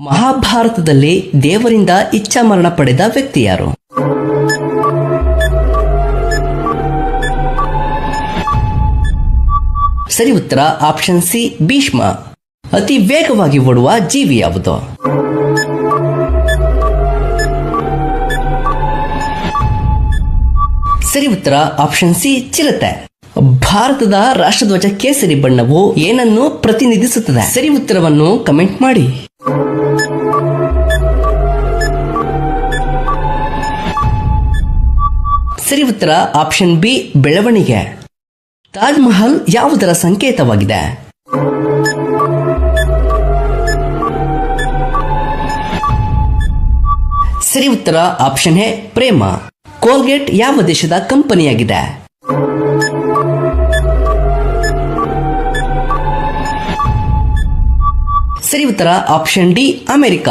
ಮಹಾಭಾರತದಲ್ಲಿ ದೇವರಿಂದ ಇಚ್ಛಾ ಮರಣ ಪಡೆದ ವ್ಯಕ್ತಿ ಯಾರು ಸರಿ ಉತ್ತರ ಆಪ್ಷನ್ ಸಿ ಭೀಷ್ಮ. ಅತಿ ವೇಗವಾಗಿ ಓಡುವ ಜೀವಿ ಯಾವುದು? ಸರಿ ಉತ್ತರ ಆಪ್ಷನ್ ಸಿ ಚಿರತೆ. ಭಾರತದ ರಾಷ್ಟ್ರಧ್ವಜ ಕೇಸರಿ ಬಣ್ಣವು ಏನನ್ನು ಪ್ರತಿನಿಧಿಸುತ್ತದೆ? ಸರಿ ಉತ್ತರವನ್ನು ಕಮೆಂಟ್ ಮಾಡಿ. ಸರಿ ಉತ್ತರ ಆಪ್ಷನ್ ಬಿ, ಬೆಳವಣಿಗೆ. ತಾಜ್ ಮಹಲ್ ಯಾವುದರ ಸಂಕೇತವಾಗಿದೆ? ಸರಿ ಉತ್ತರ ಆಪ್ಷನ್ ಎ, ಪ್ರೇಮ. ಕೋಲ್ಗೇಟ್ ಯಾವ ದೇಶದ ಕಂಪನಿಯಾಗಿದೆ? ಸರಿ ಉತ್ತರ ಆಪ್ಷನ್ ಡಿ, ಅಮೆರಿಕ.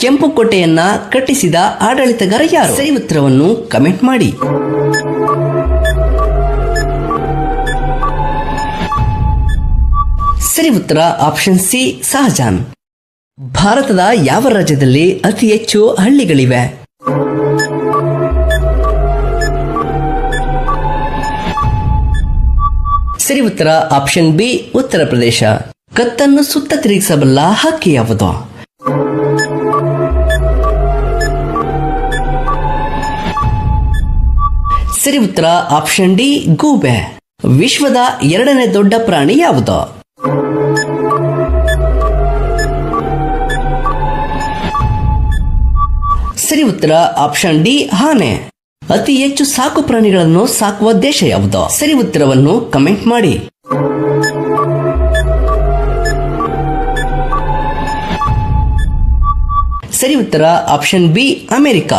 ಕೆಂಪು ಕೋಟೆಯನ್ನ ಕಟ್ಟಿಸಿದ ಆಡಳಿತಗಾರ ಯಾರು? ಸರಿ ಉತ್ತರವನ್ನು ಕಮೆಂಟ್ ಮಾಡಿ. ಸರಿ ಉತ್ತರ ಆಪ್ಷನ್ ಸಿ ಸಹಜಾನ್. ಭಾರತದ ಯಾವ ರಾಜ್ಯದಲ್ಲಿ ಅತಿ ಹೆಚ್ಚು ಹಳ್ಳಿಗಳಿವೆ? ಸರಿ ಉತ್ತರ ಆಪ್ಷನ್ ಬಿ ಉತ್ತರ ಪ್ರದೇಶ. ಕತ್ತನ್ನು ಸುತ್ತ ತಿರುಗಿಸಬಲ್ಲ ಹಕ್ಕಿ ಯಾವುದು? ಸರಿ ಉತ್ತರ ಆಪ್ಷನ್ ಡಿ, ಗೂಬೆ. ವಿಶ್ವದ ಎರಡನೇ ದೊಡ್ಡ ಪ್ರಾಣಿ ಯಾವುದು? ಸರಿ ಉತ್ತರ ಆಪ್ಷನ್ ಡಿ, ಆನೆ. ಅತಿ ಹೆಚ್ಚು ಸಾಕು ಪ್ರಾಣಿಗಳನ್ನು ಸಾಕುವ ದೇಶ ಯಾವುದು? ಸರಿ ಉತ್ತರವನ್ನು ಕಮೆಂಟ್ ಮಾಡಿ. ಸರಿ ಉತ್ತರ ಆಪ್ಷನ್ ಬಿ, ಅಮೆರಿಕ.